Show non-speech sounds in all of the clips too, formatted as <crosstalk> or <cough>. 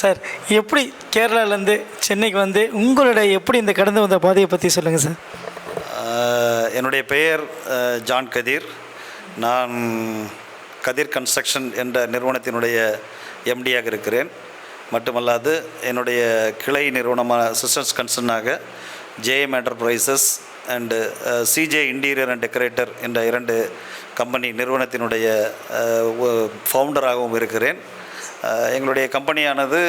Sir எப்படி கேரளாலேருந்து சென்னைக்கு வந்து உங்களுடைய எப்படி இந்த கடந்து வந்த பாதையை பற்றி சொல்லுங்கள் சார்? என்னுடைய பெயர் ஜான் கதிர். நான் கதிர் கன்ஸ்ட்ரக்ஷன் என்ற நிறுவனத்தினுடைய எம்டியாக இருக்கிறேன். மட்டுமல்லாது என்னுடைய கிளை நிறுவனமான sisters கன்சர்னாக JM enterprises and CJ interior and decorator என்ற இரண்டு கம்பெனி நிறுவனத்தினுடைய ஃபவுண்டராகவும் இருக்கிறேன். எங்களுடைய கம்பெனியானது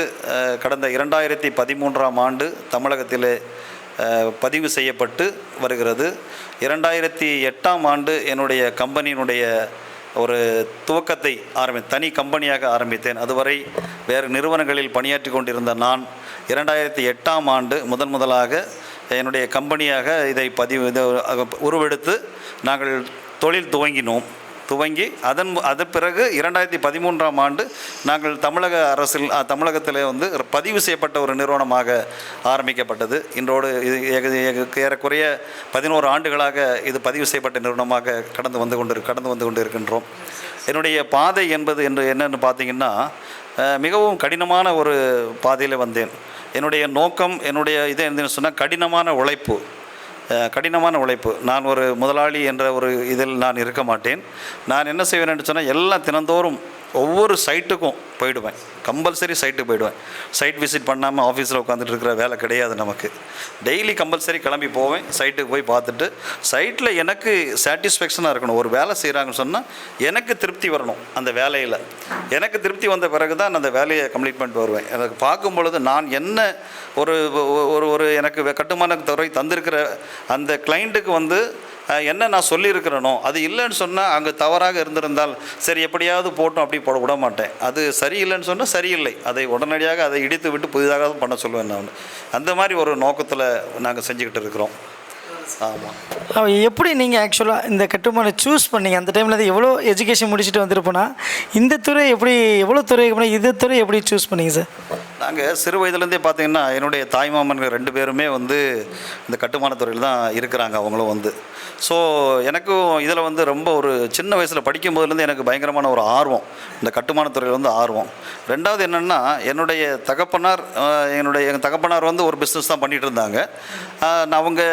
கடந்த இரண்டாயிரத்தி பதிமூன்றாம் ஆண்டு தமிழகத்திலே பதிவு செய்யப்பட்டு வருகிறது. இரண்டாயிரத்தி எட்டாம் ஆண்டு என்னுடைய கம்பெனியினுடைய ஒரு துவக்கத்தை ஆரம்பி தனி கம்பெனியாக ஆரம்பித்தேன். அதுவரை வேறு நிறுவனங்களில் பணியாற்றி கொண்டிருந்த நான் இரண்டாயிரத்தி எட்டாம் ஆண்டு முதன் முதலாக என்னுடைய கம்பெனியாக இதை பதிவு உருவெடுத்து நாங்கள் தொழில் துவங்கினோம். துவங்கி அதன் அதன் பிறகு இரண்டாயிரத்தி பதிமூன்றாம் ஆண்டு நாங்கள் தமிழக அரசில் தமிழகத்தில் வந்து பதிவு செய்யப்பட்ட ஒரு நிறுவனமாக ஆரம்பிக்கப்பட்டது. இன்றோடு இது ஏறக்குறைய பதினோரு ஆண்டுகளாக இது பதிவு செய்யப்பட்ட நிறுவனமாக கடந்து வந்து கொண்டு கடந்து வந்து கொண்டு இருக்கின்றோம் என்னுடைய பாதை என்பது என்று என்னென்னு பார்த்தீங்கன்னா மிகவும் கடினமான ஒரு பாதையில் வந்தேன். என்னுடைய நோக்கம் என்னுடைய இது என்னன்னு சொன்னால் கடினமான உழைப்பு. கடினமான உழைப்பு. நான் ஒரு முதலாளி என்ற ஒரு இதில் நான் இருக்க மாட்டேன். நான் என்ன செய்வேன் சொன்னால் எல்லாம் தினந்தோறும் ஒவ்வொரு சைட்டுக்கும் போயிடுவேன். கம்பல்சரி சைட்டுக்கு போயிடுவேன். சைட் விசிட் பண்ணாமல் ஆஃபீஸில் உட்காந்துட்டு இருக்கிற வேலை கிடையாது நமக்கு. டெய்லி கம்பல்சரி கிளம்பி போவேன். சைட்டுக்கு போய் பார்த்துட்டு சைட்டில் எனக்கு சாட்டிஸ்ஃபேக்ஷனாக இருக்கணும். ஒரு வேலை செய்கிறாங்கன்னு சொன்னால் எனக்கு திருப்தி வரணும் அந்த வேலையில். எனக்கு திருப்தி வந்த பிறகு தான் நான் அந்த வேலையை கம்ப்ளீட் பண்ணிட்டு வருவேன். எனக்கு பார்க்கும் பொழுது நான் என்ன ஒரு ஒரு ஒரு எனக்கு கட்டுமான துறை தந்திருக்கிற அந்த கிளைண்ட்டுக்கு வந்து என்ன நான் சொல்லியிருக்கிறேனோ அது இல்லைன்னு சொன்னால் அங்கே தவறாக இருந்திருந்தால் சரி எப்படியாவது போட்டோம் அப்படி போட விட மாட்டேன். அது சரியில்லைன்னு சொன்னால் சரியில்லை. அதை உடனடியாக அதை இடித்து விட்டு புதிதாக பண்ண சொல்லுவேன் நான். அந்த மாதிரி ஒரு நோக்கத்தில் நாங்கள் செஞ்சுக்கிட்டு இருக்கிறோம். ஆமாம் எப்படி நீங்கள் ஆக்சுவலாக இந்த கட்டுமான சூஸ் பண்ணீங்க? அந்த டைமில் அது எவ்வளோ எஜுகேஷன் முடிச்சுட்டு வந்திருப்போனா? இந்த துறை எப்படி எவ்வளோ துறை இந்த துறை எப்படி சூஸ் பண்ணீங்க சார் நாங்கள் சிறு வயதுலேருந்தே பார்த்தீங்கன்னா என்னுடைய தாய்மாமன்கள் ரெண்டு பேருமே வந்து இந்த கட்டுமானத்துறையில் தான் இருக்கிறாங்க அவங்களும் வந்து. ஸோ எனக்கும் இதில் வந்து ரொம்ப ஒரு சின்ன வயசில் படிக்கும் போதுலேருந்து எனக்கு பயங்கரமான ஒரு ஆர்வம். இந்த கட்டுமானத்துறையில் வந்து ஆர்வம். ரெண்டாவது என்னென்னா என்னுடைய தகப்பனார் என்னுடைய எங்கள் தகப்பனார் வந்து ஒரு பிஸ்னஸ் தான் பண்ணிகிட்டு இருந்தாங்க. நான் அவங்க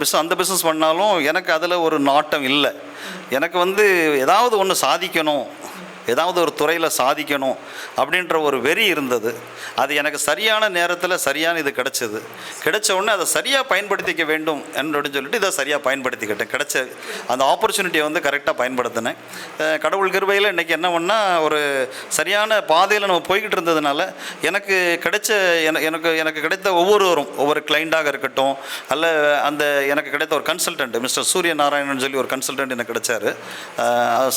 பிஸ் அந்த பிஸ்னஸ் பண்ணாலும் எனக்கு அதில் ஒரு நாட்டம் இல்லை. எனக்கு வந்து ஏதாவது ஒன்று சாதிக்கணும். ஏதாவது ஒரு துறையில் சாதிக்கணும் அப்படின்ற ஒரு வெறி இருந்தது. அது எனக்கு சரியான நேரத்தில் சரியான இது கிடச்சிது. கிடைச்ச உடனே அதை சரியாக பயன்படுத்திக்க வேண்டும் அப்படின்னு சொல்லிட்டு இதை சரியாக பயன்படுத்திக்கிட்டேன். கிடைச்ச அந்த ஆப்பர்ச்சுனிட்டியை வந்து கரெக்டாக பயன்படுத்தினேன். கடவுள் கிருபையில் இன்றைக்கி என்ன பண்ணால் ஒரு சரியான பாதையில் நம்ம போய்கிட்டு இருந்ததுனால எனக்கு கிடைச்ச என- எனக்கு எனக்கு கிடைத்த ஒவ்வொருவரும் ஒவ்வொரு கிளைண்டாக இருக்கட்டும் அல்ல அந்த எனக்கு கிடைத்த ஒரு கன்சல்டன்ட் மிஸ்டர் சூரிய நாராயணன் சொல்லி ஒரு கன்சல்டன்ட் எனக்கு கிடைச்சாரு.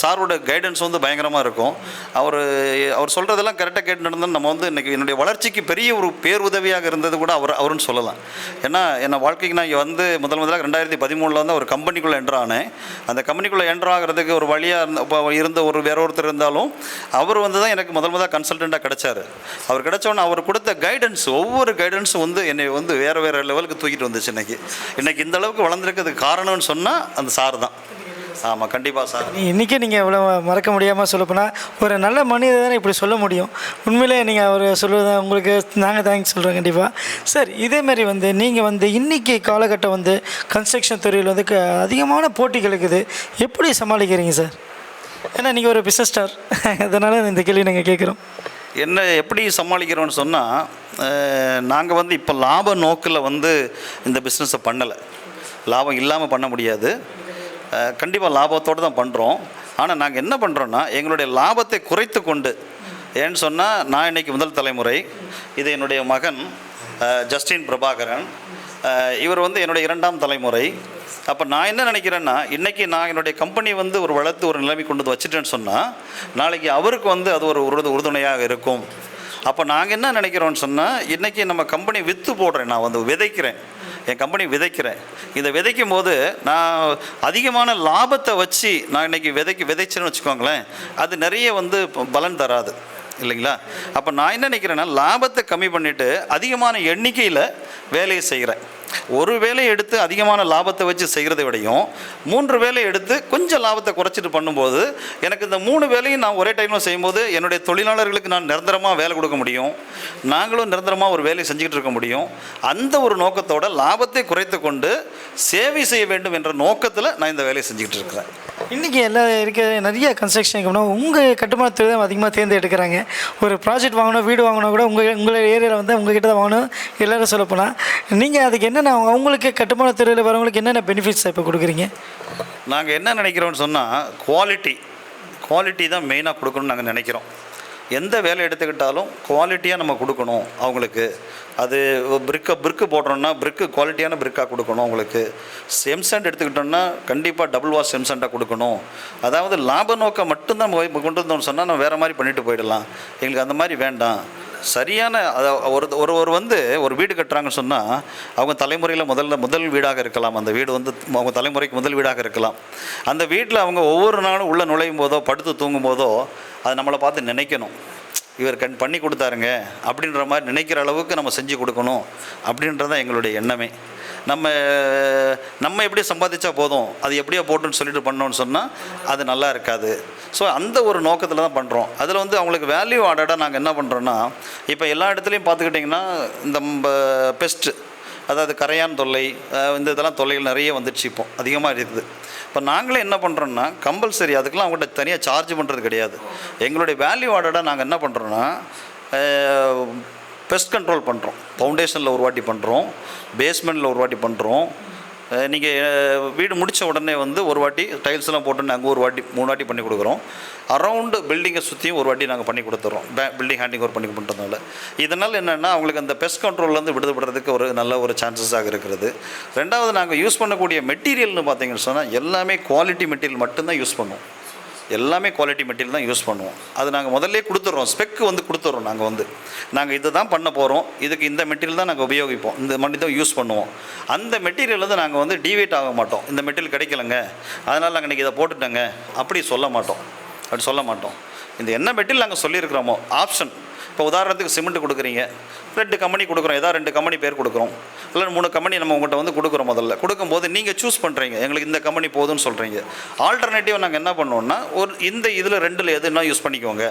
சாரோட கைடன்ஸ் வந்து பயங்கரமாக இருக்கும். அவர் அவர் சொல்கிறதெல்லாம் கரெக்டாக கேட்டு நடந்தால் நம்ம வந்து இன்றைக்கி என்னுடைய வளர்ச்சிக்கு பெரிய ஒரு பேருதவியாக இருந்தது கூட அவர் அவருன்னு சொல்லலாம். ஏன்னா என்னை வாழ்க்கைக்கு நான் இங்கே வந்து முதல் முதலாக ரெண்டாயிரத்தி பதிமூணில் வந்து ஒரு கம்பெனிக்குள்ளே என்ட்ரானேன் அந்த கம்பெனிக்குள்ளே என்ட்ரு ஆகிறதுக்கு ஒரு வழியாக இருந்த இப்போ இருந்த ஒரு வேற ஒருத்தர் இருந்தாலும் அவர் வந்து தான் எனக்கு முதல் முதலாக கன்சல்டண்ட்டாக கிடைச்சாரு. அவர் கிடைச்ச அவர் கொடுத்த கைடன்ஸ் ஒவ்வொரு கைடன்ஸும் வந்து என்னை வந்து வேறு வேறு லெவலுக்கு தூக்கிட்டு வந்துச்சு இன்றைக்கி இன்றைக்கி இந்த அளவுக்கு வளர்ந்துருக்கிறதுக்கு காரணம்னு சொன்னால் அந்த சார் தான். ஆமாம் கண்டிப்பாக சார். இன்றைக்கி நீங்கள் இவ்வளோ மறக்க முடியாமல் சொல்லப்போனால் ஒரு நல்ல மனிதர் தானே இப்படி சொல்ல முடியும். உண்மையிலே நீங்கள் அவர் சொல்லுவது உங்களுக்கு நாங்கள் தேங்க்ஸ் சொல்கிறோம் கண்டிப்பாக சார் இதேமாரி வந்து நீங்கள் வந்து இன்றைக்கி காலகட்டம் வந்து கன்ஸ்ட்ரக்ஷன் துறையில் வந்து அதிகமான போட்டிகள் இருக்குது எப்படி சமாளிக்கிறீங்க சார்? ஏன்னா நீங்கள் ஒரு பிஸ்னஸ் ஸ்டார் அதனால் இந்த கேள்வி நாங்கள் கேட்குறோம் என்ன எப்படி சமாளிக்கிறோம்னு சொன்னால் நாங்கள் வந்து இப்போ லாப நோக்கில் வந்து இந்த பிஸ்னஸை பண்ணலை. லாபம் இல்லாமல் பண்ண முடியாது. கண்டிப்பாக லாபத்தோடு தான் பண்ணுறோம் ஆனால் நாங்கள் என்ன பண்ணுறோன்னா எங்களுடைய லாபத்தை குறைத்து கொண்டு ஏன்னு சொன்னால் நான் இன்னைக்கு முதல் தலைமுறை இது என்னுடைய மகன் ஜஸ்டின் பிரபாகரன். இவர் வந்து என்னுடைய இரண்டாம் தலைமுறை. அப்போ நான் என்ன நினைக்கிறேன்னா இன்றைக்கி நான் என்னுடைய கம்பெனி வந்து ஒரு வளர்த்து ஒரு நிலைமை கொண்டு வந்து வச்சுட்டேன்னு சொன்னால் நாளைக்கு அவருக்கு வந்து அது ஒரு உறுது உறுதுணையாக இருக்கும். அப்போ நாங்கள் என்ன நினைக்கிறோன்னு சொன்னால் இன்றைக்கி நம்ம கம்பெனி விற்று போடுறேன் நான் வந்து விதைக்கிறேன். என் கம்பெனி விதைக்கிறேன். இதை விதைக்கும் போது நான் அதிகமான லாபத்தை வச்சு நான் இன்றைக்கி விதைக்கு விதைச்சேன்னு வச்சுக்கோங்களேன் அது நிறைய வந்து பலன் தராது. இல்லைங்களா? அப்போ நான் என்ன நினைக்கிறேன்னா லாபத்தை கம்மி பண்ணிவிட்டு அதிகமான எண்ணிக்கையில் வேலையை செய்கிறேன் ஒரு வேலை எடுத்து அதிகமான லாபத்தை வச்சு செய்கிறத விடையும் மூன்று வேலை எடுத்து கொஞ்சம் லாபத்தை குறைச்சிட்டு பண்ணும்போது எனக்கு இந்த மூணு வேலையும் நான் ஒரே டைமில் செய்யும்போது என்னுடைய தொழிலாளர்களுக்கு நான் நிரந்தரமாக வேலை கொடுக்க முடியும். நாங்களும் நிரந்தரமாக ஒரு வேலையை செஞ்சுக்கிட்டு இருக்க முடியும். அந்த ஒரு நோக்கத்தோட லாபத்தை குறைத்து கொண்டு சேவை செய்ய வேண்டும் என்ற நோக்கத்தில் நான் இந்த வேலையை செஞ்சுக்கிட்டு இருக்கிறேன். இன்றைக்கி எல்லா இருக்க நிறைய கன்ஸ்ட்ரக்ஷன் கம்பெனி உங்கள் கட்டுமான தொழில் தான் அதிகமாக தேர்ந்தெடுக்கிறாங்க ஒரு ப்ராஜெக்ட் வாங்கணும் வீடு வாங்கினா கூட உங்கள் உங்கள் ஏரியாவில் வந்து உங்ககிட்ட தான் வாங்கணும். எல்லோரும் சொல்லப்போனால் நீங்கள் அதுக்கு என்ன என்னென்ன அவங்க- அவங்களுக்கு கட்டுமான துறையில் வரவங்களுக்கு என்னென்ன பெனிஃபிட்ஸ் இப்போ கொடுக்குறீங்க? நாங்கள் என்ன நினைக்கிறோம்னு சொன்னால் குவாலிட்டி குவாலிட்டி தான் மெயினாக கொடுக்கணும்னு நாங்கள் நினைக்கிறோம். எந்த வேலை எடுத்துக்கிட்டாலும் குவாலிட்டியாக நம்ம கொடுக்கணும் அவங்களுக்கு. அது பிரிக்கை பிரிக்கு போடுறோம்னா பிரிக்கு குவாலிட்டியான பிரிக்காக கொடுக்கணும் அவங்களுக்கு. செம்சண்ட் எடுத்துக்கிட்டோம்னா கண்டிப்பாக டபுள் வாஷ் செம்சாண்டாக கொடுக்கணும். அதாவது லாப நோக்கம் மட்டும்தான் நம்ம கொண்டு வந்தோம்னு சொன்னால் நம்ம வேறு மாதிரி பண்ணிட்டு போயிடலாம். எங்களுக்கு அந்த மாதிரி வேண்டாம். சரியான அத ஒரு ஒரு ஒரு வந்து ஒரு வீடு கட்டுறாங்கன்னு சொன்னால் அவங்க தலைமுறையில் முதல்ல முதல் வீடாக இருக்கலாம். அந்த வீடு வந்து அவங்க தலைமுறைக்கு முதல் வீடாக இருக்கலாம். அந்த வீட்டில் அவங்க ஒவ்வொரு நாளும் உள்ளே நுழையும் போதோ படுத்து தூங்கும் போதோ அது நம்மளை பார்த்து நினைக்கணும். இவர் கண் பண்ணி கொடுத்தாருங்க அப்படின்ற மாதிரி நினைக்கிற அளவுக்கு நம்ம செஞ்சு கொடுக்கணும் அப்படின்றது தான் எங்களுடைய எண்ணமே. நம்ம நம்ம எப்படி சம்பாதிச்சா போதும்? அது எப்படியோ போட்டுன்னு சொல்லிட்டு பண்ணோன்னு சொன்னால் அது நல்லா இருக்காது. ஸோ அந்த ஒரு நோக்கத்தில் தான் பண்ணுறோம் அதில் வந்து அவங்களுக்கு வேல்யூ ஆடாடாக நாங்கள் என்ன பண்ணுறோன்னா இப்போ எல்லா இடத்துலையும் பார்த்துக்கிட்டிங்கன்னா இந்த பெஸ்ட்டு அதாவது கரையான் தொல்லை இந்த இதெல்லாம் தொல்லைகள் நிறைய வந்துடுச்சு இப்போ. அதிகமாக இருக்குது. இப்போ நாங்களே என்ன பண்ணுறோன்னா கம்பல்சரி அதுக்கெல்லாம் அவங்கள்ட்ட தனியாக சார்ஜ் பண்ணுறது கிடையாது. எங்களுடைய வேல்யூ ஆர்டடாக நாங்கள் என்ன பண்ணுறோன்னா பெஸ்ட் கண்ட்ரோல் பண்ணுறோம் ஃபவுண்டேஷனில் ஒரு வாட்டி பண்ணுறோம் பேஸ்மெண்ட்டில் ஒரு வாட்டி பண்ணுறோம் நீங்கள் வீடு முடித்த உடனே வந்து ஒரு வாட்டி டைல்ஸ்லாம் போட்டு நாங்கள் ஒரு வாட்டி மூணு வாட்டி பண்ணி கொடுக்குறோம். அரவுண்டு பில்டிங்கை சுற்றியும் ஒரு வாட்டி நாங்கள் பண்ணி கொடுத்துட்றோம் பே பில்டிங் ஹேண்டிங் ஒர்க் பண்ணி பண்ணுறதுனால இதனால் என்னென்னா அவங்களுக்கு அந்த பெஸ்ட் கண்ட்ரோல்லேருந்து விடுதப்படுறதுக்கு ஒரு நல்ல ஒரு சான்சஸாக இருக்கிறது. ரெண்டாவது நாங்கள் யூஸ் பண்ணக்கூடிய மெட்டீரியல்னு பார்த்தீங்கன்னு சொன்னால் எல்லாமே குவாலிட்டி மெட்டீரியல் மட்டும்தான் யூஸ் பண்ணுவோம். எல்லாமே குவாலிட்டி மெட்டீரியல் தான் யூஸ் பண்ணுவோம். அது நாங்கள் முதல்ல கொடுத்துட்றோம். ஸ்பெக்கு வந்து கொடுத்துட்றோம் நாங்கள் வந்து. நாங்கள் இதை தான் பண்ண போகிறோம் இதுக்கு இந்த மெட்டீரியல் தான் நாங்கள் உபயோகிப்போம். இந்த மண்டி தான் யூஸ் பண்ணுவோம். அந்த மெட்டீரியல் வந்து நாங்கள் வந்து டிவேட் ஆக மாட்டோம். இந்த மெட்டீரியல் கிடைக்கலங்க. அதனால் நாங்கள் இன்றைக்கி இதை போட்டுட்டோங்க. அப்படி சொல்ல மாட்டோம். அப்படி சொல்ல மாட்டோம். இந்த என்ன மெட்டீரியல் நாங்கள் சொல்லியிருக்கிறோமோ ஆப்ஷன் இப்போ உதாரணத்துக்கு சிமெண்ட் கொடுக்குறீங்க. ரெண்டு கம்பெனி கொடுக்குறோம். ஏதாவது ரெண்டு கம்பெனி பேர் கொடுக்குறோம். இல்லை மூணு கம்பெனி நம்ம உங்கள்கிட்ட வந்து கொடுக்குறோம் முதல்ல. கொடுக்கும்போது நீங்கள் சூஸ் பண்ணுறீங்க எங்களுக்கு இந்த கம்பெனி போதும்னு சொல்கிறீங்க ஆல்டர்னேட்டிவ் நாங்கள் என்ன பண்ணுவோம்னா ஒரு இந்த இதில் ரெண்டில் எதுனா யூஸ் பண்ணிக்கோங்க.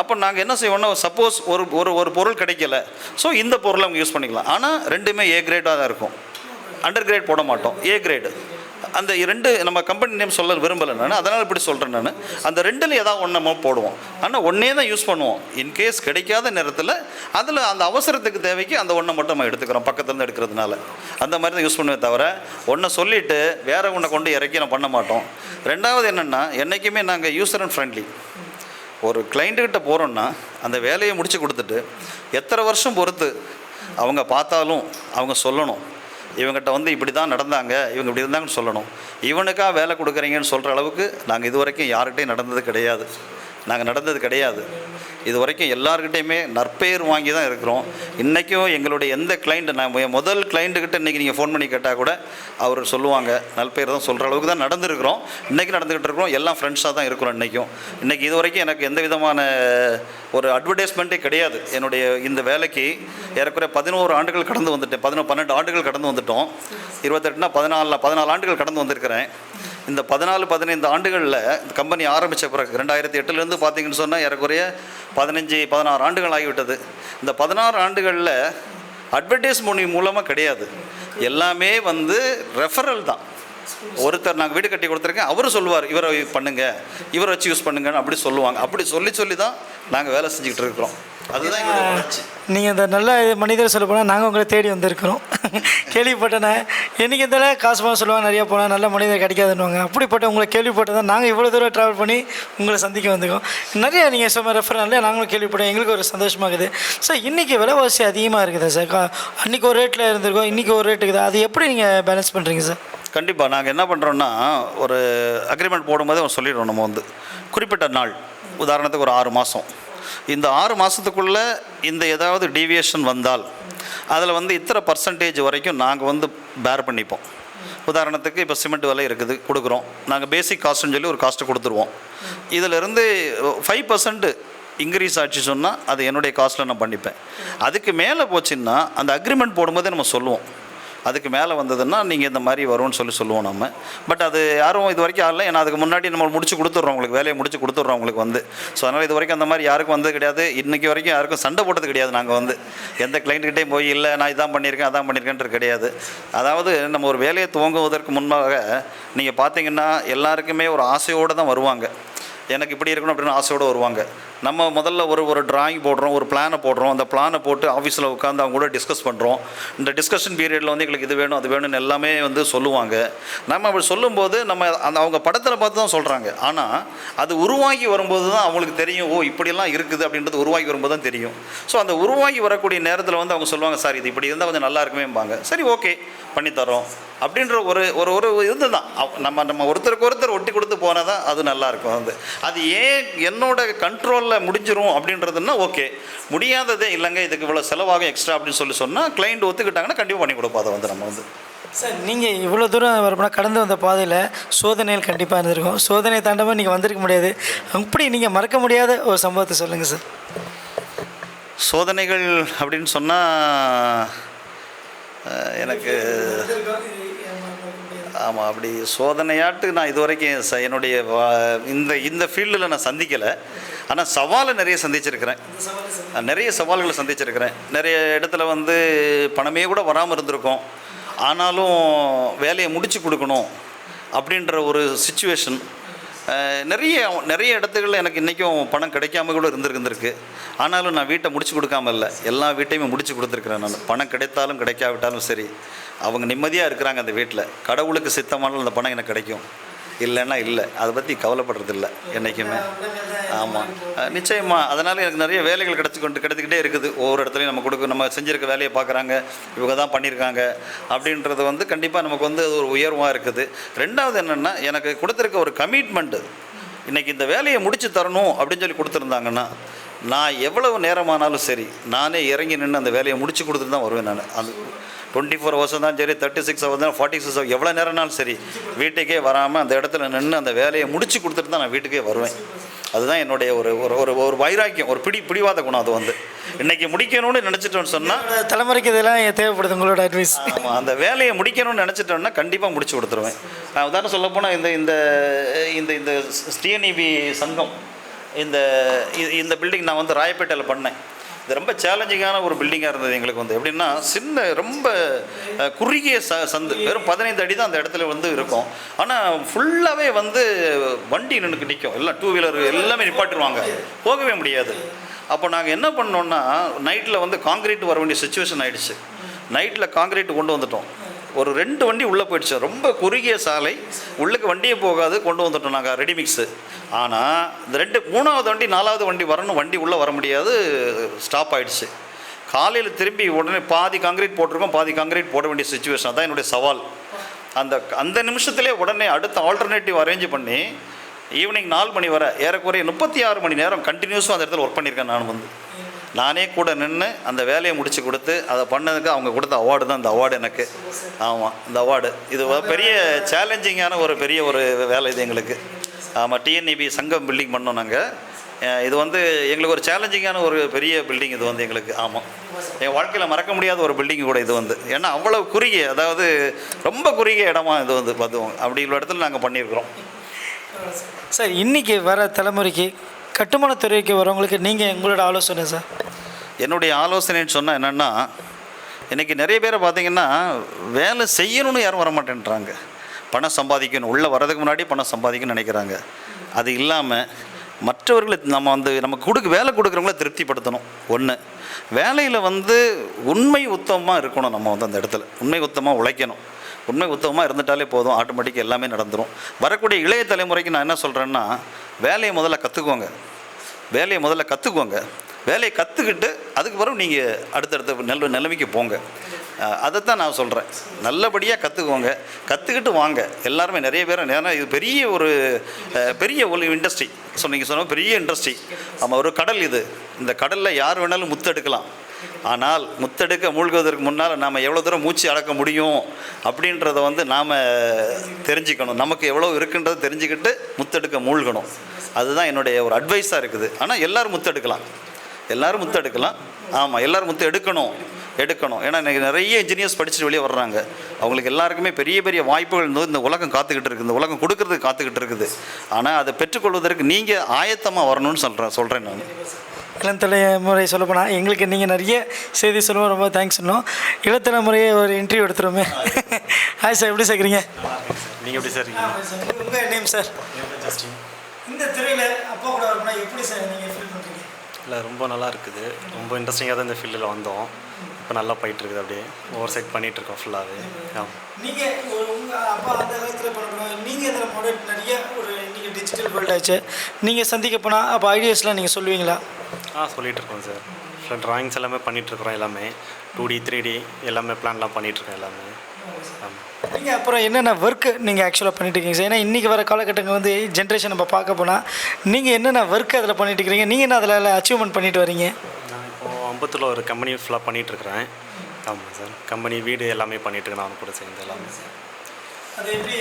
அப்போ நாங்கள் என்ன செய்வோம்னா சப்போஸ் ஒரு ஒரு ஒரு பொருள் கிடைக்கல. ஸோ இந்த பொருளை அவங்க யூஸ் பண்ணிக்கலாம். ஆனால் ரெண்டுமே ஏ கிரேடாக தான் இருக்கும். அண்டர் கிரேட் போட மாட்டோம். ஏ கிரேடு அந்த ரெண்டு நம்ம கம்பெனி நேம் சொல்ல விரும்பலை நான். அதனால் இப்படி சொல்கிறேன் நான். அந்த ரெண்டில் ஏதாவது ஒன்று நம்ம போடுவோம். ஆனால் ஒன்றே தான் யூஸ் பண்ணுவோம். இன்கேஸ் கிடைக்காத நேரத்தில் அதில் அந்த அவசரத்துக்கு தேவைக்கு அந்த ஒன்றை மட்டும் நம்ம எடுத்துக்கிறோம். பக்கத்துலேருந்து எடுக்கிறதுனால. அந்த மாதிரி தான் யூஸ் பண்ணுவே தவிர ஒன்றை சொல்லிவிட்டு வேற ஒன்றை கொண்டு இறக்கி நம்ம பண்ண மாட்டோம். ரெண்டாவது என்னென்னா என்றைக்குமே நாங்கள் யூசர் அண்ட் ஃப்ரெண்ட்லி ஒரு கிளைண்ட்டுக்கிட்ட போகிறோன்னா அந்த வேலையை முடித்து கொடுத்துட்டு எத்தனை வருஷம் பொறுத்து அவங்க பார்த்தாலும் அவங்க சொல்லணும். இவங்ககிட்ட வந்து இப்படி தான் நடந்தாங்க இவங்க இப்படி இருந்தாங்கன்னு சொல்லணும். இவனுக்காக வேலை கொடுக்குறீங்கன்னு சொல்கிற அளவுக்கு நாங்கள் இது வரைக்கும் யார்கிட்டையும் நடந்தது கிடையாது. நாங்கள் நடந்தது கிடையாது. இது வரைக்கும் எல்லாருக்கிட்டையுமே நற்பெயர் வாங்கி தான் இருக்கிறோம். இன்றைக்கும் எங்களுடைய எந்த கிளைண்ட்டு நான் முதல் கிளைண்ட்டுக்கிட்ட இன்றைக்கி நீங்கள் ஃபோன் பண்ணி கேட்டால் கூட அவர் சொல்லுவாங்க. நற்பெயர் தான் சொல்கிற அளவுக்கு தான் நடந்துருக்கிறோம். இன்றைக்கி நடந்துக்கிட்டு இருக்கிறோம். எல்லாம் ஃப்ரெண்ட்ஸாக தான் இருக்கிறோம் இன்றைக்கும் இன்றைக்கி இது வரைக்கும் எனக்கு எந்த விதமான ஒரு அட்வர்டைஸ்மெண்ட்டே கிடையாது. என்னுடைய இந்த வேலைக்கு ஏறக்குறைய பதினோரு ஆண்டுகள் கடந்து வந்துட்டேன். பதினொன்று பன்னெண்டு ஆண்டுகள் கடந்து வந்துட்டோம். இருபத்தெட்டுனா பதினாலு பதினாலு ஆண்டுகள் கடந்து வந்திருக்கிறேன். இந்த பதினாலு பதினைந்து ஆண்டுகளில் இந்த கம்பெனி ஆரம்பித்த பிறகு ரெண்டாயிரத்தி எட்டுலேருந்து பார்த்தீங்கன்னு சொன்னால் ஏறக்குறைய பதினஞ்சு பதினாறு ஆண்டுகள் ஆகிவிட்டது. இந்த பதினாறு ஆண்டுகளில் அட்வர்டைஸ்மெண்ட் மூலமாக கிடையாது. எல்லாமே வந்து ரெஃபரல் தான். ஒருத்தர் நாங்கள் வீடு கட்டி கொடுத்துருக்கேன் அவர் சொல்லுவார் இவரை பண்ணுங்கள் இவரை வச்சு யூஸ் பண்ணுங்கன்னு அப்படி சொல்லுவாங்க. அப்படி சொல்லி சொல்லி தான் நாங்கள் வேலை செஞ்சுக்கிட்டு இருக்கிறோம். நீங்கள் இந்த நல்ல மனிதர் சொல்ல போனால் நாங்கள் உங்களை தேடி வந்திருக்கிறோம். <laughs> கேள்விப்பட்டேனே. என்னைக்கு இருந்தாலும் காசு பணம் சொல்லுவாங்க நிறைய போனால் நல்ல மனிதர் கிடைக்காதுன்னுவாங்க. அப்படிப்பட்ட உங்களை கேள்விப்பட்டதான் நாங்கள் இவ்வளோ தூரம் ட்ராவல் பண்ணி உங்களை சந்திக்க வந்திருக்கோம். நிறைய நீங்கள் சொன்ன ரெஃபரன்ல நாங்களும் கேள்விப்பட்டோம். எங்களுக்கு ஒரு சந்தோஷமாக இருக்குது. சார் இன்றைக்கி விலைவாசி அதிகமாக இருக்குது சார் கா- அன்னைக்கு ஒரு ரேட்டில் இருந்திருக்கோம் இன்றைக்கி ஒரு ரேட் இருக்குது. அது எப்படி நீங்கள் பேலன்ஸ் பண்ணுறீங்க சார் கண்டிப்பாக நாங்கள் என்ன பண்ணுறோன்னா ஒரு அக்ரிமெண்ட் போடும்போதே அவன் சொல்லிடுறோம் நம்ம வந்து. குறிப்பிட்ட நாள். உதாரணத்துக்கு ஒரு ஆறு மாதம் இந்த ஆறு மாதத்துக்குள்ளே இந்த ஏதாவது டீவியேஷன் வந்தால் அதில் வந்து இத்தனை பர்சன்டேஜ் வரைக்கும் நாங்கள் வந்து பேர் பண்ணிப்போம். உதாரணத்துக்கு இப்போ சிமெண்ட் விலை இருக்குது கொடுக்குறோம். நாங்கள் பேசிக் காஸ்ட்னு சொல்லி ஒரு காஸ்ட்டு கொடுத்துருவோம். இதிலிருந்து ஃபைவ் பர்சன்ட் இன்க்ரீஸ் ஆச்சு சொன்னால் அது என்னுடைய காஸ்ட்டில் நான் பண்ணிப்பேன். அதுக்கு மேலே போச்சுன்னா அந்த அக்ரிமெண்ட் போடும்போதே நம்ம சொல்லுவோம். அதுக்கு மேலே வந்ததுன்னா நீங்கள் இந்த மாதிரி வரும்னு சொல்லி சொல்லுவோம் நம்ம. பட் அது யாரும் இது வரைக்கும் ஆகல ஏன்னா அதுக்கு முன்னாடி நம்ம முடிச்சு கொடுத்துட்றோம் உங்களுக்கு வேலையை முடிச்சு கொடுத்துட்றோம் உங்களுக்கு வந்து. ஸோ அதனால் இது வரைக்கும் அந்த மாதிரி யாருக்கும் வந்தது கிடையாது. இன்றைக்கி வரைக்கும் யாருக்கும் சண்டை போட்டது கிடையாது நாங்கள் வந்து. எந்த கிளைண்ட்டுக்கிட்டே போய் இல்லை நான் இதான் பண்ணியிருக்கேன் அதான் பண்ணியிருக்கேன்றது கிடையாது. அதாவது நம்ம ஒரு வேலையை துவங்குவதற்கு முன்பாக நீங்கள் பார்த்தீங்கன்னா எல்லாருக்குமே ஒரு ஆசையோடு தான் வருவாங்க. எனக்கு இப்படி இருக்கணும் அப்படின்னு ஆசையோடு வருவாங்க. நம்ம முதல்ல ஒரு ஒரு டிராயிங் போடுறோம் ஒரு பிளானை போடுறோம். அந்த பிளானை போட்டு ஆஃபீஸில் உட்காந்து அவங்க கூட டிஸ்கஸ் பண்ணுறோம் இந்த டிஸ்கஷன் பீரியடில் வந்து எங்களுக்கு இது வேணும் அது வேணும்னு எல்லாமே வந்து சொல்லுவாங்க. நம்ம அப்படி சொல்லும்போது நம்ம அந்த அவங்க படத்தில் பார்த்து தான் சொல்கிறாங்க ஆனால் அது உருவாகி வரும்போது தான் அவங்களுக்கு தெரியும் ஓ இப்படிலாம் இருக்குது அப்படின்றது உருவாகி வரும்போது தான் தெரியும். ஸோ அந்த உருவாகி வரக்கூடிய நேரத்தில் வந்து அவங்க சொல்லுவாங்க சார் இது இப்படி இருந்தால் கொஞ்சம் நல்லா இருக்குமேம்பாங்க. சரி ஓகே பண்ணித்தரோம் அப்படின்ற ஒரு ஒரு ஒரு இது தான். நம்ம நம்ம ஒருத்தருக்கு ஒருத்தர் ஒட்டி கொடுத்து போனால் தான் அது நல்லாயிருக்கும் வந்து அது ஏன் என்னோட கண்ட்ரோலில் முடிஞ்சிரும் அப்படின்றதுன்னா ஓகே முடியாததே இல்லைங்க இதுக்கு இவ்வளோ செலவாகும் எக்ஸ்ட்ரா அப்படின்னு சொல்லி சொன்னால் கிளைண்ட் ஒத்துக்கிட்டாங்கன்னா கண்டிப்பாக பண்ணி கொடுப்போம் அதை வந்து நம்ம வந்து. சார் நீங்கள் இவ்வளோ தூரம் வரப்போனா கடந்து வந்த பாதையில் சோதனைகள் கண்டிப்பாக இருந்திருக்கும். சோதனை தாண்டமாக நீங்கள் வந்திருக்க முடியாது. அப்படி நீங்கள் மறக்க முடியாத ஒரு சம்பவத்தை சொல்லுங்கள் சார் சோதனைகள் அப்படின்னு சொன்னால் எனக்கு ஆமாம் அப்படி சோதனையாட்டு நான் இது வரைக்கும் ச என்னுடைய இந்த இந்த ஃபீல்டில் நான் சந்திக்கலை. ஆனால் சவாலை நிறைய சந்திச்சிருக்கிறேன். நிறைய சவால்களை சந்திச்சிருக்கிறேன். நிறைய இடத்துல வந்து பணமே கூட வராமல் இருந்திருக்கும். ஆனாலும் வேலையை முடிச்சு கொடுக்கணும் அப்படின்ற ஒரு சுச்சுவேஷன் நிறைய நிறைய இடத்துகளில் எனக்கு இன்றைக்கும் பணம் கிடைக்காம கூட இருந்திருந்திருக்கு ஆனாலும் நான் வீட்டை முடிச்சு கொடுக்காம இல்லை. எல்லா வீட்டையுமே முடிச்சு கொடுத்துருக்குறேன் நான். பணம் கிடைத்தாலும் கிடைக்காவிட்டாலும் சரி. அவங்க நிம்மதியாக இருக்கிறாங்க அந்த வீட்டில் கடவுளுக்கு சித்தமானாலும் அந்த பணம் எனக்கு கிடைக்கும். இல்லைன்னா இல்லை. அதை பற்றி கவலைப்படுறதில்ல என்றைக்குமே ஆமாம் நிச்சயமாக அதனால் எனக்கு நிறைய வேலைகள் கிடச்சி கொண்டு கிடைச்சிக்கிட்டே இருக்குது. ஒவ்வொரு இடத்துலையும் நம்ம கொடுக்க நம்ம செஞ்சுருக்க வேலையை பார்க்குறாங்க. இவங்க தான் பண்ணியிருக்காங்க அப்படின்றது வந்து கண்டிப்பாக நமக்கு வந்து அது ஒரு உயர்வாக இருக்குது. ரெண்டாவது என்னென்னா எனக்கு கொடுத்துருக்க ஒரு கமிட்மெண்ட்டு இன்றைக்கி இந்த வேலையை முடித்து தரணும் அப்படின்னு சொல்லி கொடுத்துருந்தாங்கன்னா நான் எவ்வளவு நேரமானாலும் சரி நானே இறங்கி நின்று அந்த வேலையை முடிச்சு கொடுத்துட்டு தான் வருவேன் நான். அந்த டுவெண்ட்டி ஃபோர் ஹவர்ஸ் தான் சரி தேர்ட்டி சிக்ஸ் ஹவர்ஸ் தான் ஃபார்ட்டி சிக்ஸ் ஹவர் எவ்வளோ நேரம்னாலும் சரி. வீட்டுக்கே வராமல் அந்த இடத்துல நின்று அந்த வேலையை முடிச்சு கொடுத்துட்டு தான் நான் வீட்டுக்கே வருவேன். அதுதான் என்னுடைய ஒரு ஒரு ஒரு ஒரு வைராக்கியம் ஒரு பிடி பிடிவாத குணம் அது வந்து. இன்றைக்கி முடிக்கணும்னு நினச்சிட்டோன்னு சொன்னால் தலைமுறைக்கு இதெல்லாம் தேவைப்படுது உங்களோட அட்வைஸ் ஆமாம் அந்த வேலையை முடிக்கணும்னு நினச்சிட்டோன்னா கண்டிப்பாக முடிச்சு கொடுத்துருவேன். நான் உதாரணம் சொல்ல போனால் இந்த இந்த இந்த இந்த ஸ்ரீநிபி சங்கம் இந்த இந்த பில்டிங் நான் வந்து ராயப்பேட்டையில் பண்ணேன். இது ரொம்ப சேலஞ்சிங்கான ஒரு பில்டிங்காக இருந்தது எங்களுக்கு வந்து. எப்படின்னா சின்ன ரொம்ப குறுகிய ச சந்து வெறும் பதினைந்து அடி தான் அந்த இடத்துல வந்து இருக்கும். ஆனால் ஃபுல்லாகவே வந்து வண்டி நின்று நிற்கும் எல்லாம் டூ வீலர் எல்லாமே நிப்பாட்டிடுவாங்க போகவே முடியாது. அப்போ நாங்கள் என்ன பண்ணோன்னா நைட்டில் வந்து காங்கிரீட் வர வேண்டிய சுச்சுவேஷன் ஆகிடுச்சு நைட்டில் காங்கிரீட் கொண்டு வந்துட்டோம். ஒரு ரெண்டு வண்டி உள்ளே போயிடுச்சு. ரொம்ப குறுகிய சாலை. உள்ளுக்கு வண்டியே போகாது கொண்டு வந்துட்டோம் நாங்கள் ரெடிமிக்ஸு ஆனால் இந்த ரெண்டு மூணாவது வண்டி நாலாவது வண்டி வரணும் வண்டி உள்ளே வர முடியாது ஸ்டாப் ஆகிடுச்சு காலையில் திரும்பி உடனே பாதி காங்கிரீட் போட்டிருக்கோம் பாதி காங்கிரீட் போட வேண்டிய சுச்சுவேஷன் அதான் என்னுடைய சவால். அந்த அந்த நிமிஷத்துலேயே உடனே அடுத்த ஆல்டர்னேட்டிவ் அரேஞ்ச் பண்ணி ஈவினிங் நாலு மணி வரை ஏறக்குறைய முப்பத்தி ஆறு மணி நேரம் கண்டினியூஸாக அந்த இடத்துல ஒர்க் பண்ணியிருக்கேன் நான் வந்து. நானே கூட நின்று அந்த வேலையை முடித்து கொடுத்து அதை பண்ணதுக்கு அவங்க கொடுத்த அவார்டு தான் இந்த அவார்டு எனக்கு. ஆமாம் இந்த அவார்டு. இது பெரிய சேலஞ்சிங்கான ஒரு பெரிய ஒரு வேலை இது எங்களுக்கு. ஆமாம் டிஎன்இபி சங்கம் பில்டிங் பண்ணோம் நாங்கள் இது வந்து எங்களுக்கு ஒரு சேலஞ்சிங்கான ஒரு பெரிய பில்டிங் இது வந்து எங்களுக்கு. ஆமாம் என் வாழ்க்கையில் மறக்க முடியாத ஒரு பில்டிங் கூட இது வந்து. ஏன்னா அவ்வளோ குறுகிய அதாவது ரொம்ப குறுகிய இடமா இது வந்து பார்த்துவோம் அப்படி உள்ள இடத்துல நாங்கள் பண்ணியிருக்கிறோம். சார் இன்றைக்கி வர தலைமுறைக்கு கட்டுமான துறைக்கு வரவங்களுக்கு நீங்கள் எங்களோட ஆலோசனை சார் என்னுடைய ஆலோசனைன்னு சொன்னால் என்னென்னா இன்றைக்கி நிறைய பேரை பார்த்தீங்கன்னா வேலை செய்யணும்னு யாரும் வர மாட்டேன்றாங்க பணம் சம்பாதிக்கணும். உள்ளே வர்றதுக்கு முன்னாடி பணம் சம்பாதிக்கணும்னு நினைக்கிறாங்க. அது இல்லாமல் மற்றவர்களை நம்ம வந்து நமக்கு கொடுக்க வேலை கொடுக்குறவங்கள திருப்திப்படுத்தணும். ஒன்று வேலையில் வந்து உண்மை உத்தமமாக இருக்கணும் நம்ம வந்து அந்த இடத்துல. உண்மை உத்தமாக உழைக்கணும். உண்மை உத்தமமாக இருந்துட்டாலே போதும். ஆட்டோமேட்டிக்காக எல்லாமே நடந்துடும் வரக்கூடிய இளைய தலைமுறைக்கு நான் என்ன சொல்கிறேன்னா வேலையை முதல்ல கற்றுக்கோங்க வேலையை முதல்ல கற்றுக்கோங்க வேலையை கற்றுக்கிட்டு அதுக்கு பிறகு நீங்கள் அடுத்தடுத்த நெல் நிலைமைக்கு போங்க. அதைத்தான் நான் சொல்கிறேன் நல்லபடியாக கற்றுக்குவோங்க கற்றுக்கிட்டு வாங்க. எல்லாருமே நிறைய பேர் ஏன்னா இது பெரிய ஒரு பெரிய ஒரு இண்டஸ்ட்ரி ஸோ நீங்கள் சொன்ன பெரிய இண்டஸ்ட்ரி ஆமாம் ஒரு கடல் இது. இந்த கடலில் யார் வேணாலும் முத்தெடுக்கலாம் ஆனால் முத்தெடுக்க மூழ்குவதற்கு முன்னால் நாம் எவ்வளோ தூரம் மூச்சு அடக்க முடியும் அப்படின்றத வந்து நாம் தெரிஞ்சுக்கணும். நமக்கு எவ்வளோ இருக்குன்றதை தெரிஞ்சுக்கிட்டு முத்தெடுக்க மூழ்கணும். அதுதான் என்னுடைய ஒரு அட்வைஸாக இருக்குது. ஆனால் எல்லோரும் முத்தெடுக்கலாம் எல்லோரும் முத்தெடுக்கலாம் ஆமாம் எல்லோரும் முத்து எடுக்கணும். எடுக்கணும். ஏன்னா இன்னைக்கு நிறைய இன்ஜினியர்ஸ் படிச்சுட்டு வெளியே வர்றாங்க. அவங்களுக்கு எல்லாருக்குமே பெரிய பெரிய வாய்ப்புகள் வந்து இந்த உலகம் காத்துக்கிட்டு இருக்குது. இந்த உலகம் கொடுக்கறதுக்கு காத்துக்கிட்டு இருக்குது. ஆனால் அதை பெற்றுக்கொள்வதற்கு நீங்கள் ஆயத்தமாக வரணும்னு சொல்கிறேன் சொல்கிறேன் நான். இளம் தலைமுறை சொல்ல போனால் எங்களுக்கு நீங்கள் நிறைய செய்தி சொல்லுவோம் ரொம்ப தேங்க்ஸ் சொன்னோம் இளத்தலைமுறையை ஒரு இன்டர்வியூ எடுத்துருவோமே. ஹாய் சார் எப்படி சேர்க்குறீங்க நீங்கள் எப்படி சார் இருக்கீங்க? உங்கள் நேம் சார் இந்த துறையில் அப்பா கூட எப்படி சார் நீங்கள் இல்லை ரொம்ப நல்லா இருக்குது. ரொம்ப இன்ட்ரெஸ்டிங்காக தான் இந்த ஃபீல்டில் வந்தோம். இப்போ நல்லா போயிட்டு இருக்குது அப்படியே. ஓவர் செட் பண்ணிகிட்டு இருக்கோம் ஃபுல்லாகவே நீங்கள் ஒரு உங்கள் அப்பா அந்த காலத்தில் பண்ணணும் நீங்கள் இதில் மாடல் நிறைய ஒரு இன்றைக்கி டிஜிட்டல் வேர்ல்ட் ஆச்சு. நீங்கள் சந்திக்க போனால் அப்போ ஐடியாஸ்லாம் நீங்கள் சொல்லுவீங்களா? ஆ சொல்லிகிட்டு இருக்கோம் சார். ட்ராயிங்ஸ் எல்லாமே பண்ணிகிட்ருக்குறோம் எல்லாமே. டூ டி த்ரீ டி எல்லாமே பிளான்லாம் பண்ணிகிட்ருக்கோம் எல்லாமே. நீங்கள் அப்புறம் என்னென்ன ஒர்க்கு நீங்கள் ஆக்சுவலாக பண்ணிட்டு இருக்கீங்க? சார் ஏன்னா இன்றைக்கி வர காலகட்டங்கள் வந்து ஜென்ரேஷன் நம்ம பார்க்க போனால் நீங்கள் என்னென்ன ஒர்க் அதில் பண்ணிட்டு இருக்கிறீங்க நீங்கள் என்ன அதில் அச்சீவ்மெண்ட் பண்ணிட்டு வரீங்க? நான் இப்போது அம்பத்தூரில் ஒரு கம்பெனி ஃபுல்லாக பண்ணிகிட்ருக்குறேன் ஆமாம் சார் கம்பெனி வீடு எல்லாமே பண்ணிகிட்ருக்கேன் நான் கூட சேர்ந்து எல்லாமே. அது எப்படி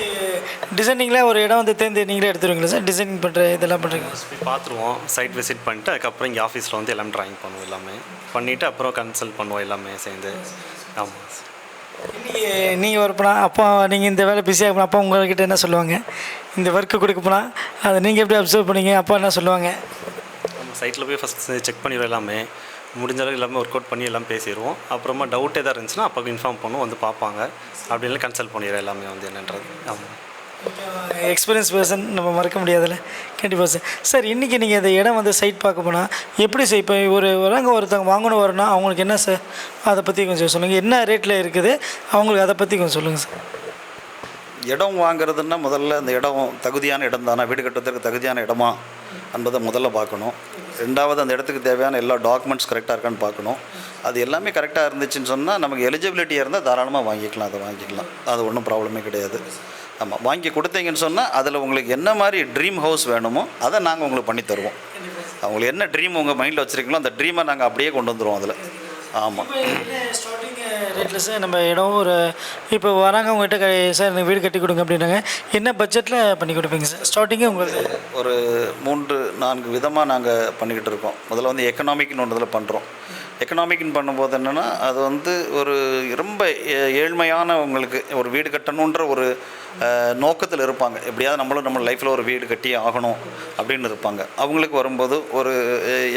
டிசைனிங்கில் ஒரு இடம் வந்து தேர்ந்து நீங்களே எடுத்துருவீங்களா சார் டிசைனிங் பண்ணுற இதெல்லாம் பண்ணுறீங்க பார்த்துருவோம் சைட் விசிட் பண்ணிட்டு அதுக்கப்புறம் இங்கே ஆஃபீஸில் வந்து எல்லாமே ட்ராயிங் பண்ணுவோம் எல்லாமே. பண்ணிவிட்டு அப்புறம் கன்சல்ட் பண்ணுவோம் எல்லாமே சேர்ந்து. ஆமாம் சார் நீங்கள் நீங்கள் ஒர்க் போனால் அப்போ நீங்கள் இந்த வேலை பிஸியாக போனால் அப்போ உங்கள்கிட்ட என்ன சொல்லுவாங்க? இந்த ஒர்க்கு கொடுக்க போனால் அதை நீங்கள் எப்படி அப்சர்வ் பண்ணீங்க? அப்போ என்ன சொல்லுவாங்க? நம்ம சைட்டில் போய் ஃபஸ்ட் செக் பண்ணிடுவோம் எல்லாமே. முடிஞ்ச அளவுக்கு எல்லாமே ஒர்க் அவுட் பண்ணி எல்லாம் பேசிடுவோம். அப்புறமா டவுட் எதாவது இருந்துச்சுன்னா அப்போ இன்ஃபார்ம் பண்ணுவோம் வந்து பார்ப்பாங்க. அப்படின்னு கன்சல்ட் பண்ணிடுறோம் எல்லாமே வந்து என்னன்றது. ஆமாம் எக்ஸ்பீரியன்ஸ் பர்சன் நம்ம மறக்க முடியாதுல்ல. கண்டிப்பாக சார் சார் இன்றைக்கி நீங்கள் இந்த இடம் வந்து சைட் பார்க்க போனால் எப்படி சார் இப்போ ஒரு வராங்க ஒருத்தவங்க வாங்கணும் வரணும் அவங்களுக்கு என்ன சார் அதை பற்றி கொஞ்சம் சொல்லுங்கள் என்ன ரேட்டில் இருக்குது? அவங்களுக்கு அதை பற்றி கொஞ்சம் சொல்லுங்கள் சார் இடம் வாங்குறதுன்னா முதல்ல அந்த இடம் தகுதியான இடம் தானே? வீடு கட்டுறதுக்கு தகுதியான இடமா? என்பதை முதல்ல பார்க்கணும். ரெண்டாவது அந்த இடத்துக்கு தேவையான எல்லா டாக்குமெண்ட்ஸ் கரெக்டாக இருக்கான்னு பார்க்கணும். அது எல்லாமே கரெக்டாக இருந்துச்சுன்னு சொன்னால் நமக்கு எலிஜிபிலிட்டியாக இருந்தால் தாராளமாக வாங்கிக்கலாம். அதை வாங்கிக்கலாம். அது ஒன்றும் ப்ராப்ளமே கிடையாது. ஆமாம் வாங்கி கொடுத்தீங்கன்னு சொன்னால் அதில் உங்களுக்கு என்ன மாதிரி ட்ரீம் ஹவுஸ் வேணுமோ அதை நாங்கள் உங்களுக்கு பண்ணி தருவோம். அவங்களுக்கு என்ன ட்ரீம் உங்கள் மைண்டில் வச்சுருக்கீங்களோ அந்த ட்ரீமை நாங்கள் அப்படியே கொண்டு வந்துடுவோம் அதில். ஆமாம் ரேட்டில் சார் நம்ம இடம் ஒரு இப்போ வராங்க உங்கள்கிட்ட சார் எனக்கு வீடு கட்டி கொடுங்க அப்படின்னாங்க. என்ன பட்ஜெட்டில் பண்ணி கொடுப்பீங்க சார் ஸ்டார்டிங்கே உங்களுக்கு? ஒரு மூன்று நான்கு விதமாக நாங்கள் பண்ணிக்கிட்டு இருக்கோம். முதல்ல வந்து எக்கனாமிக்னு ஒன்று இதில் பண்ணுறோம் எக்கனாமிக்னு பண்ணும்போது என்னென்னா அது வந்து ஒரு ரொம்ப ஏ- ஏழ்மையானவங்களுக்கு ஒரு வீடு கட்டணுன்ற ஒரு நோக்கத்தில் இருப்பாங்க. எப்படியாவது நம்மளும் நம்ம லைஃப்பில் ஒரு வீடு கட்டியே ஆகணும் அப்படின்னு இருப்பாங்க. அவங்களுக்கு வரும்போது ஒரு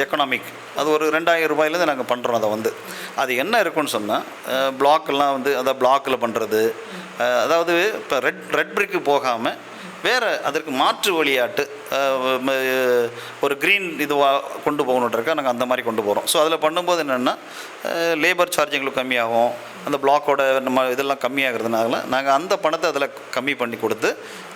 எக்கனாமிக் அது ஒரு ரெண்டாயிரம் ரூபாயிலேருந்து நாங்கள் பண்ணுறோம் அதை வந்து. அது என்ன இருக்குன்னு சொன்னால் பிளாக்கெல்லாம் வந்து அதை பிளாக்கில் பண்ணுறது அதாவது இப்போ ரெட் ரெட் பிரிக்கு போகாமல் வேறு அதற்கு மாற்று வழியாட்டு ஒரு க்ரீன் இதுவாக கொண்டு போகணுன்றக்கா நாங்கள் அந்த மாதிரி கொண்டு போகிறோம் ஸோ அதில் பண்ணும்போது என்னென்னா லேபர் சார்ஜ் எங்களுக்கு கம்மியாகும். அந்த பிளாக்கோட நம்ம இதெல்லாம் கம்மியாகிறதுனால நாங்கள் அந்த பணத்தை அதில் கம்மி பண்ணி கொடுத்து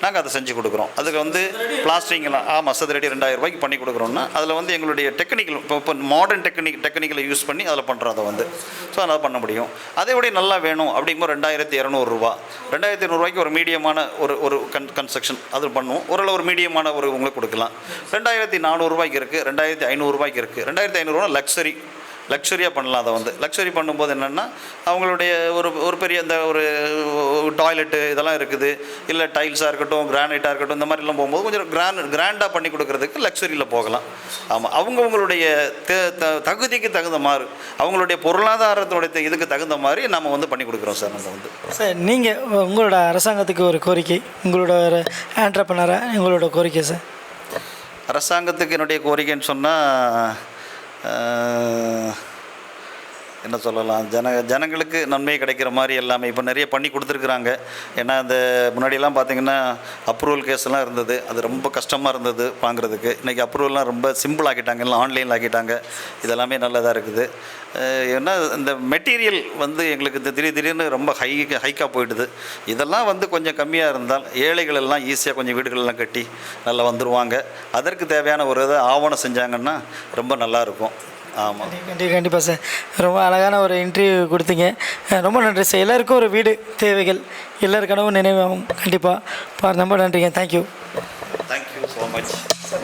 நாங்கள் அதை செஞ்சு கொடுக்குறோம். அதுக்கு வந்து பிளாஸ்டிங்லாம் ஆமாம் சதுரடி ரெண்டாயிரம் ரூபாய்க்கு பண்ணி கொடுக்குறோன்னா அதில் வந்து எங்களுடைய டெக்னிக்கல் இப்போ இப்போ மாடர்ன் டெக்னிக் டெக்னிக்கலை யூஸ் பண்ணி அதில் பண்ணுறோம் அதை வந்து. ஸோ அதனால் பண்ண முடியும். அதே விட நல்லா வேணும் அப்படிங்கும்போது ரெண்டாயிரத்தி இரநூறுவா ரெண்டாயிரத்தி இரநூறுவாய்க்கு ஒரு மீடியமான ஒரு ஒரு கன் கன்ஸ்ட்ரக்ஷன் அது பண்ணுவோம். ஓரளவு ஒரு மீடியமான ஒரு உங்களுக்கு கொடுக்கலாம். ரெண்டாயிரத்தி நானூறுரூவாய்க்கு இருக்குது ரெண்டாயிரத்தி ஐநூறுரூவாய்க்கு இருக்குது ரெண்டாயிரத்தி ஐநூறுரூவா லக்ஸரி லக்ஸரியாக பண்ணலாம் அதை வந்து. லக்ஸரி பண்ணும்போது என்னென்னா அவங்களுடைய ஒரு ஒரு பெரிய இந்த ஒரு டாய்லெட்டு இதெல்லாம் இருக்குது. இல்லை டைல்ஸாக இருக்கட்டும் கிரானைட்டாக இருக்கட்டும் இந்த மாதிரிலாம் போகும்போது கொஞ்சம் கிராண்ட் கிராண்டாக பண்ணி கொடுக்கறதுக்கு லக்ஸரியில் போகலாம். ஆமாம் அவங்கவுங்களுடைய தகுதிக்கு தகுந்த மாதிரி அவங்களுடைய பொருளாதாரத்தினுடைய இதுக்கு தகுந்த மாதிரி நம்ம வந்து பண்ணி கொடுக்குறோம் சார் நம்ம வந்து. சார் நீங்கள் உங்களோட அரசாங்கத்துக்கு ஒரு கோரிக்கை உங்களோட ஒரு ஆண்டர்பனராக உங்களோட கோரிக்கை சார்? அரசாங்கத்துக்கு என்னுடைய கோரிக்கைன்னு சொன்னால் 呃 என்ன சொல்லலாம் ஜன ஜனங்களுக்கு நன்மை கிடைக்கிற மாதிரி எல்லாமே இப்போ நிறைய பண்ணி கொடுத்துருக்குறாங்க. ஏன்னா அந்த முன்னாடியெல்லாம் பார்த்தீங்கன்னா அப்ரூவல் கேஸ்லாம் இருந்தது. அது ரொம்ப கஷ்டமாக இருந்தது வாங்குறதுக்கு. இன்றைக்கி அப்ரூவல்லாம் ரொம்ப சிம்பிள் ஆக்கிட்டாங்க. எல்லாம் ஆன்லைனில் ஆக்கிட்டாங்க. இதெல்லாமே நல்லதாக இருக்குது. ஏன்னா இந்த மெட்டீரியல் வந்து எங்களுக்கு இந்த திடீர் திடீர்னு ரொம்ப ஹை ஹைக்காக போயிடுது. இதெல்லாம் வந்து கொஞ்சம் கம்மியாக இருந்தால் ஏழைகள் எல்லாம் ஈஸியாக கொஞ்சம் வீடுகளெல்லாம் கட்டி நல்லா வந்துடுவாங்க அதற்கு தேவையான ஒரு இதை ஆவணம் செஞ்சாங்கன்னா ரொம்ப நல்லா இருக்கும். ஆமாம் கண்டிப்பாக கண்டிப்பாக சார் ரொம்ப அழகான ஒரு இன்டர்வியூ கொடுத்தீங்க. ரொம்ப நன்றி சார் எல்லாருக்கும் ஒரு வீடு தேவைகள் எல்லார் கனவும் நினைவாகும் கண்டிப்பாக ரொம்ப நன்றிங்க. Thank you thank you so much sir